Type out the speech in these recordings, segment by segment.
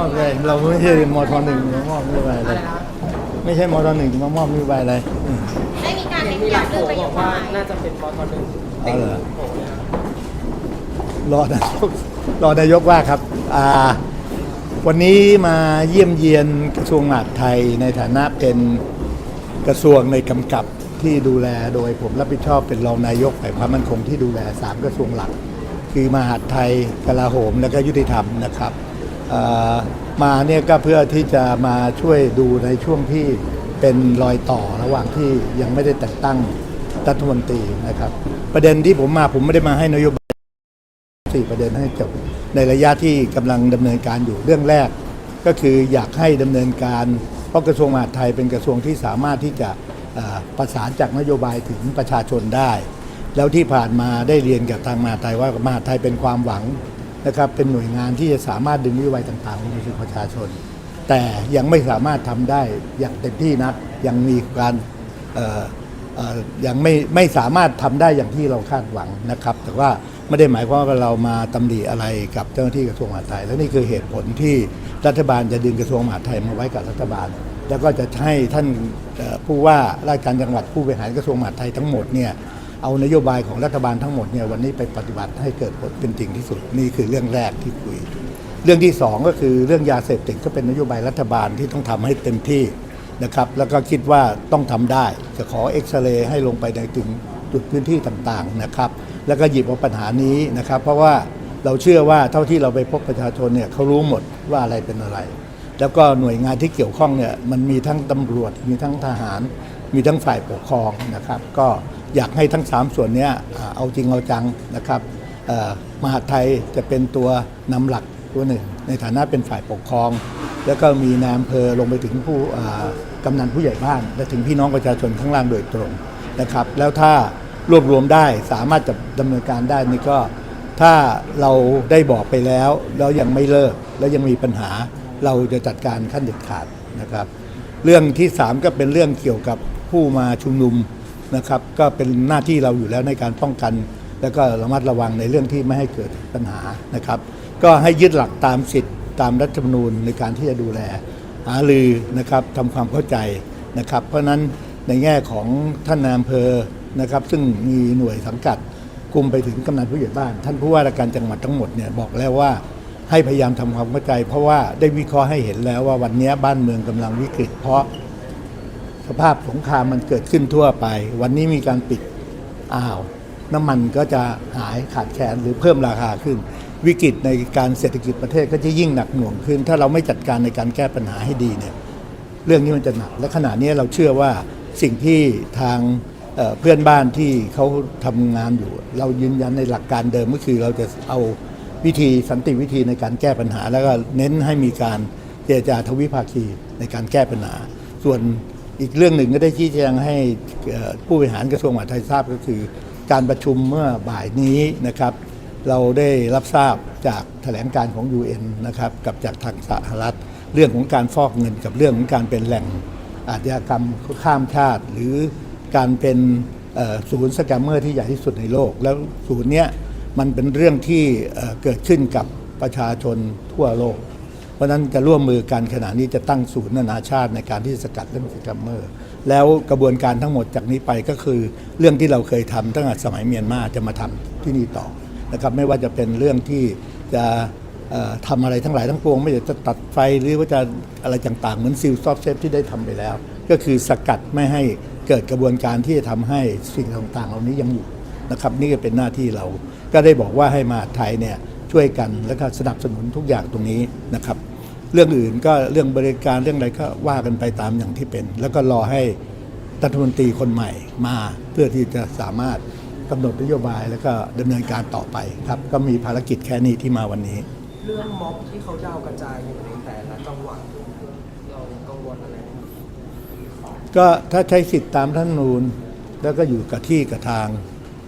อบเลยเราไม่ใช่มทหนึ่งมามอบนโยบายอะไรไม่ใช่มทหนึ่งมามอบนโยบายอะไรอืมได้มีการเห็เน้นนมีหลายย้ำโผเรื่องล่นบโยอกว่าบายน่าจะเป็นมทหนึ่งอ๋อเหรอโผล่เนี่ยครับรอนายกรอนายกว่าครับอ่าวันนี้มาเยี่ยมเยียนกระทรวงมหาดไทยในฐานะเป็นกระทรวงในกำกับที่ดูแลโดยผมรับผิดชอบเป็นรองนายกฝ่ายความมั่นคงที่ดูแลสามกระทรวงหลัก คือมหาดไทยกลาโหมและก็ยุติธรรมนะครับเอ่อ มาเนี่ยก็เพื่อที่จะมาช่วยดูในช่วงที่เป็นรอยต่อระหว่างที่ยังไม่ได้แต่งตั้งรัฐมนตรีนะครับ ประเด็นที่ผมมาผมไม่ได้มาให้นโยบายสี่ประเด็นให้จบในระยะที่กำลังดำเนินการอยู่เรื่องแรก ก็คืออยากให้ดำเนินการ เพราะกระทรวงมหาดไทยเป็นกระทรวงที่สามารถที่จะประสานจากนโยบายถึงประชาชนได้ แล้วที่ผ่านมาได้เรียนกับทางมหาดไทยว่ามหาดไทยเป็นความหวัง นะครับเป็นหน่วยงานที่จะสามารถดึงนโยบายต่างๆลงไปสู่ประชาชน แต่ยังไม่สามารถทำได้อย่างเต็มที่นักยังมีการยังไม่ไม่สามารถทำได้อย่างที่เราคาดหวังนะครับ แต่ว่าไม่ได้หมายความว่าเรามาตำหนิอะไรกับเจ้าหน้าที่กระทรวงมหาดไทย และนี่คือเหตุผลที่รัฐบาลจะดึงกระทรวงมหาดไทยมาไว้กับรัฐบาล แล้วก็จะให้ท่านผู้ว่าราชการจังหวัดผู้บริหารกระทรวงมหาดไทยทั้งหมดเนี่ย เอานโยบายของรัฐบาลทั้งหมดเนี่ยวันนี้ไปปฏิบัติให้เกิดผลเป็นจริงที่สุดนี่คือเรื่องแรกที่คุย เรื่องที่สองก็คือเรื่องยาเสพติดก็เป็นนโยบายรัฐบาลที่ต้องทำให้เต็มที่นะครับแล้วก็คิดว่าต้องทำได้จะขอเอ็กซเรย์ให้ลงไปในถึงจุดพื้นที่ต่างๆนะครับ แล้วก็หยิบเอาปัญหานี้นะครับ เพราะว่าเราเชื่อว่าเท่าที่เราไปพบประชาชนเนี่ยเขารู้หมดว่าอะไรเป็นอะไร แล้วก็หน่วยงานที่เกี่ยวข้องเนี่ยมันมีทั้งตำรวจ มีทั้งทหาร มีทั้งฝ่ายปกครองนะครับ ก็ อยากให้ทั้งสามส่วนนี้เอาจริงเอาจังนะครับมหาไทยจะเป็นตัวนำหลักตัวหนึ่ง ในฐานะเป็นฝ่ายปกครอง แล้วก็มีนายอำเภอลงไปถึงผู้กำนันผู้ใหญ่บ้าน และถึงพี่น้องประชาชนข้างล่างโดยตรงนะครับ แล้วถ้ารวบรวมได้สามารถจะดำเนินการได้นี่ก็ถ้าเราได้บอกไปแล้วแล้วยังไม่เลิกแล้วยังมีปัญหาเราจะจัดการขั้นเด็ดขาดนะครับ เรื่องที่ 3 ก็เป็นเรื่องเกี่ยวกับผู้มาชุมนุม นะครับก็เป็นหน้าที่เราอยู่แล้วในการป้องกัน แล้วก็ระมัดระวังในเรื่องที่ไม่ให้เกิดปัญหานะครับ ก็ให้ยึดหลักตามสิทธิ์ตามรัฐธรรมนูญในการที่จะดูแลหาลือนะครับทำความเข้าใจนะครับ เพราะนั้นในแง่ของท่านนายอำเภอนะครับซึ่งมีหน่วยสังกัดคุมไปถึงกำนันผู้ใหญ่บ้าน ท่านผู้ว่าราชการจังหวัดทั้งหมดเนี่ยบอกแล้วว่าให้พยายามทำความเข้าใจ เพราะว่าได้วิเคราะห์ให้เห็นแล้วว่าวันนี้บ้านเมืองกำลังวิกฤต เพราะ ภาพสงครามมันเกิดขึ้นทั่วไป วันนี้มีการปิดอ้าว น้ำมันก็จะหายขาดแคลนหรือเพิ่มราคาขึ้น วิกฤตในการเศรษฐกิจประเทศก็จะยิ่งหนักหน่วงขึ้น ถ้าเราไม่จัดการในการแก้ปัญหาให้ดีเนี่ยเรื่องนี้มันจะหนักและขณะนี้เราเชื่อว่าสิ่งที่ทางเเพื่อนบ้านที่เขาทำงานอยู่ เรายืนยันในหลักการเดิมก็คือเราจะเอาวิธีสันติวิธีในการแก้ปัญหา แล้วก็เน้นให้มีการเจรจาทวิภาคีในการแก้ปัญหา ส่วน อีกเรื่องหนึ่งก็ได้ชี้แจงให้ผู้บริหารกระทรวงมหาดไทยทราบก็คือ การประชุมเมื่อบ่ายนี้นะครับ เราได้รับทราบจากแถลงการของ UN นะครับกับจากทางสหรัฐ เรื่องของการฟอกเงินกับเรื่องของการเป็นแหล่งอาชญากรรมข้ามชาติ หรือการเป็นศูนย์สแกมเมอร์ที่ใหญ่ที่สุดในโลก แล้วศูนย์เนี้ยมันเป็นเรื่องที่เกิดขึ้นกับประชาชนทั่วโลก ราะนั้นจะร่วมมือกันขณะนี้จะตั้งศูนย์นานาชาติในการที่จะสกัดเรื่องสแกมเมอร์แล้วกระบวนการทั้งหมดจากนี้ไปก็คือเรื่องที่เราเคยทำตั้งแต่สมัยเมียนมาจะมาทำที่นี่ต่อนะครับไม่ว่าจะเป็นเรื่องที่จะเอ่อทำอะไรทั้งหลายทั้งปวง ไม่ว่าจะตัดไฟหรือว่าจะอะไรต่างๆ เหมือนซิลซอฟเซฟที่ได้ทำไปแล้ว ก็คือสกัดไม่ให้เกิดกระบวนการที่จะทำให้สิ่งต่างๆ เหล่านี้ยังอยู่นะครับนี่ก็เป็นหน้าที่เรา ก็ได้บอกว่าให้มาไทยเนี่ยช่วยกันแล้วก็สนับสนุนทุกอย่างตรงนี้นะครับ เรื่องอื่นก็เรื่องบริการเรื่องอะไรก็ว่ากันไปตามอย่างที่เป็น แล้วก็รอให้รัฐมนตรีคนใหม่มาเพื่อที่จะสามารถกำหนดนโยบายแล้วก็ดำเนินการต่อไปครับ ก็มีภารกิจแค่นี้ที่มาวันนี้ เรื่องม็อบที่เขาดาวกระจายอยู่ในแต่ละจังหวัดเรากังวลอะไรไหมก็ถ้าใช้สิทธิ์ตามท่านนูนแล้วก็อยู่กับที่กับทาง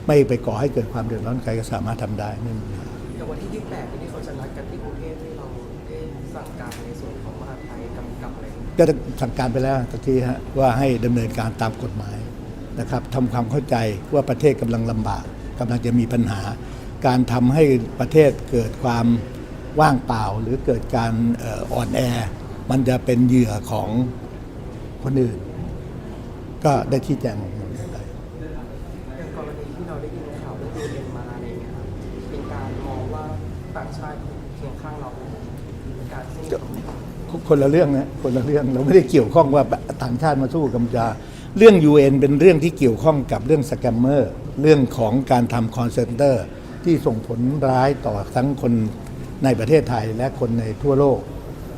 ไม่ไปก่อให้เกิดความเดือดร้อนใครก็สามารถทำได้ไม่มีปัญหา แต่วันที่ 28ที่เขาจะนั ก็สั่งการไปแล้วตะกี้ฮะว่าให้ดำเนินการตามกฎหมายนะครับทำความเข้าใจว่าประเทศกำลังลำบากกำลังจะมีปัญหา การทำให้ประเทศเกิดความว่างเปล่า หรือเกิดการอ่อนแอ มันจะเป็นเหยื่อของคนอื่น ก็ได้ชี้แจงของผมไปอย่างกรณีที่เราได้ยินข่าวเรื่องยูเอ็นมาอะไรเงี้ยครับเป็นการมองว่าต่างชาติเคียงข้างเราเป็นการสู้กับ คนละเรื่องนะคนละเรื่องเราไม่ได้เกี่ยวข้องว่าต่างชาติมาสู้กัมพูชาเรื่อง UN เป็นเรื่องที่เกี่ยวข้องกับเรื่องสแกมเมอร์เรื่องของการทำคอนเซนเตอร์ที่ส่งผลร้ายต่อทั้งคนในประเทศไทยและคนในทั่วโลก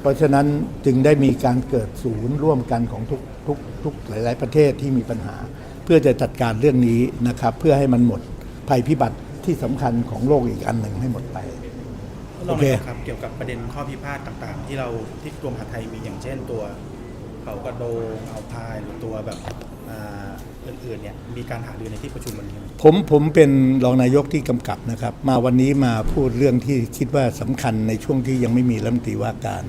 เพราะฉะนั้นจึงได้มีการเกิดศูนย์ร่วมกันของทุกทุกทุกหลาย ๆ ประเทศที่มีปัญหา เพื่อจะจัดการเรื่องนี้นะครับ เพื่อให้มันหมดภัยพิบัติที่สำคัญของโลกอีกอันหนึ่งให้หมดไป โอเคนายกครับเกี่ยวกับประเด็นข้อพิพาทต่างๆ ที่เราที่กรมมหาดไทยมีอย่างเช่นตัวเผากระโดงเอาพายหรือตัวแบบอ่าอื่นๆเนี่ยมีการหารือในที่ประชุมวันนี้ไหมผมผมเป็นรองนายกที่กำกับนะครับ มาวันนี้มาพูดเรื่องที่คิดว่าสำคัญในช่วงที่ยังไม่มีรัฐมนตรีว่าการ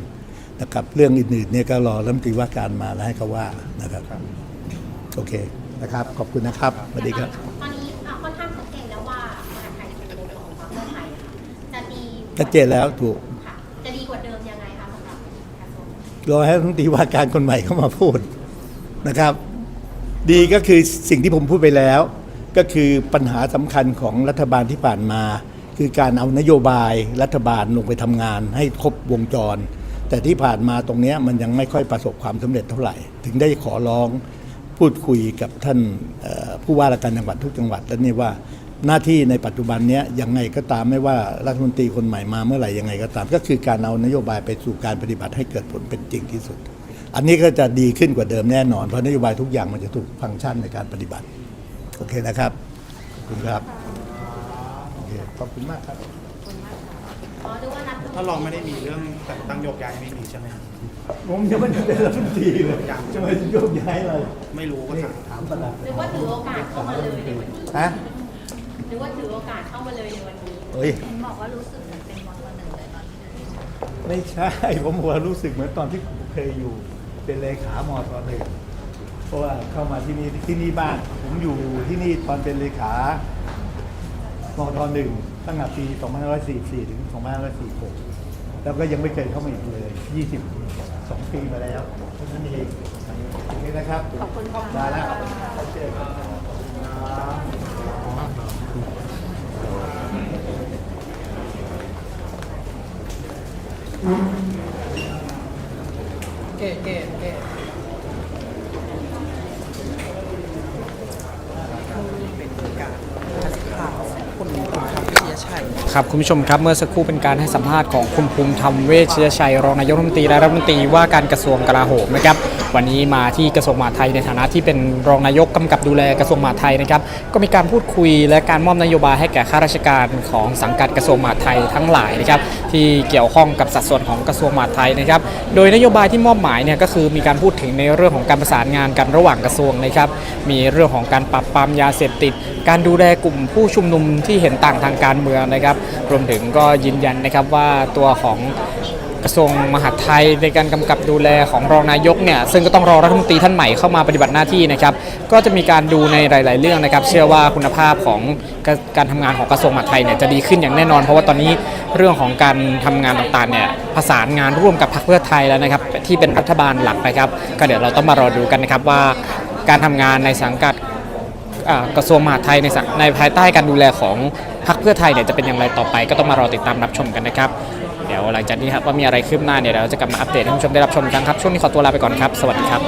นะครับ เรื่องอื่นๆเนี่ยก็รอรัฐมนตรีว่าการมาแล้วให้เขาว่านะครับโอเคนะครับ ขอบคุณนะครับสวัสดีครับ ชัดเจนแล้วถูกค่ะจะดีกว่าเดิมยังไงคะสำหรับกระทรวงรอให้รัฐมนตรีว่าการคนใหม่เข้ามาพูดนะครับ ดีก็คือสิ่งที่ผมพูดไปแล้ว ก็คือปัญหาสำคัญของรัฐบาลที่ผ่านมา คือการเอานโยบายรัฐบาลลงไปทำงานให้ครบวงจร แต่ที่ผ่านมาตรงเนี้ยมันยังไม่ค่อยประสบความสำเร็จเท่าไหร่ ถึงได้ขอร้องพูดคุยกับท่านเอ่อผู้ว่าราชการจังหวัดทุกจังหวัดแล้วนี่ว่า หน้าที่ในปัจจุบันเนี้ยยังไงก็ตามไม่ว่ารัฐมนตรีคนใหม่มาเมื่อไหร่ยังไงก็ตาม ก็คือการเอานโยบายไปสู่การปฏิบัติให้เกิดผลเป็นจริงที่สุด อันนี้ก็จะดีขึ้นกว่าเดิมแน่นอน เพราะนโยบายทุกอย่างมันจะถูกฟังก์ชันในการปฏิบัติ โอเคนะครับขอบคุณครับโอเคขอบคุณมากครับอ๋อดูว่านัดถ้าลองไม่ได้มีเรื่องแต่งตั้งโยกย้ายไม่มีใช่ไหมครับผมยังไม่ได้เป็นรัฐมนตรีเลยจะมาโยกย้ายเลยไม่รู้ก็นี่ถาม ถามประหลัดหรือว่าถือโอกาสเข้ามาเลยในวันนี้ฮะ หรือว่าถือโอกาสเข้ามาเลยในวันนี้เฮ้ย เห็นบอกว่ารู้สึกเหมือนเป็นวันวันหนึ่งเลยตอนที่เดินไม่ใช่ ผมบอกว่ารู้สึกเหมือนตอนที่ผมเคยอยู่ เป็นเลขามอตอนหนึ่งเพราะว่าเข้ามาที่นี่ที่นี่บ้าน ผมอยู่ที่นี่ตอนเป็นเลขามอตอนหนึ่งตั้งแต่ปี 2544 ถึง 2546 แล้วก็ยังไม่เคยเข้ามาอีกเลย 22 ปีมาแล้วเท่านั้นเองโอเคนะครับขอบคุณค่ะมาแล้วเจอกัน เก๋เก๋เก๋เป็นการข่าวคุณภูมิธรรมเวชยชัยครับคุณผู้ชมครับเมื่อสักครู่เป็นการให้สัมภาษณ์ของคุณภูมิธรรมเวชยชัยรองนายกรัฐมนตรีและรัฐมนตรีว่าการกระทรวงกลาโหมนะครับ วันนี้มาที่กระทรวงมหาดไทยในฐานะที่เป็นรองนายกกำกับดูแลกระทรวงมหาดไทยนะครับก็มีการพูดคุยและการมอบนโยบายให้แก่ข้าราชการของสังกัดกระทรวงมหาดไทยทั้งหลายนะครับที่เกี่ยวข้องกับสัดส่วนของกระทรวงมหาดไทยนะครับโดยนโยบายที่มอบหมายเนี่ยก็คือมีการพูดถึงในเรื่องของการประสานงานกันระหว่างกระทรวงนะครับมีเรื่องของการปราบปรามยาเสพติด การดูแลกลุ่มผู้ชุมนุมที่เห็นต่างทางการเมืองนะครับ รวมถึงก็ยืนยันนะครับว่าตัวของ กระทรวงมหาดไทยในการกำกับดูแลของรองนายกเนี่ยซึ่งก็ต้องรอรัฐมนตรีท่านใหม่เข้ามาปฏิบัติหน้าที่นะครับก็จะมีการดูในหลาย ๆ เรื่องนะครับ เชื่อว่าคุณภาพของการทำงานของกระทรวงมหาดไทยเนี่ยจะดีขึ้นอย่างแน่นอน เพราะว่าตอนนี้เรื่องของการทำงานต่างๆเนี่ยประสานงานร่วมกับพรรคเพื่อไทยแล้วนะครับที่เป็นรัฐบาลหลักนะครับ ก็เดี๋ยวเราต้องมารอดูกันนะครับว่าการทำงานในสังกัดกระทรวงมหาดไทยในในภายใต้การดูแลของพรรคเพื่อไทยเนี่ยจะเป็นอย่างไรต่อไป ก็ต้องมารอติดตามรับชมกันนะครับ เดี๋ยวหลังจากนี้ครับว่ามีอะไรคืบหน้าเนี่ยเราจะกลับมาอัปเดตให้ผู้ชมได้รับชมกันครับช่วงนี้ขอตัวลาไปก่อนครับ สวัสดีครับ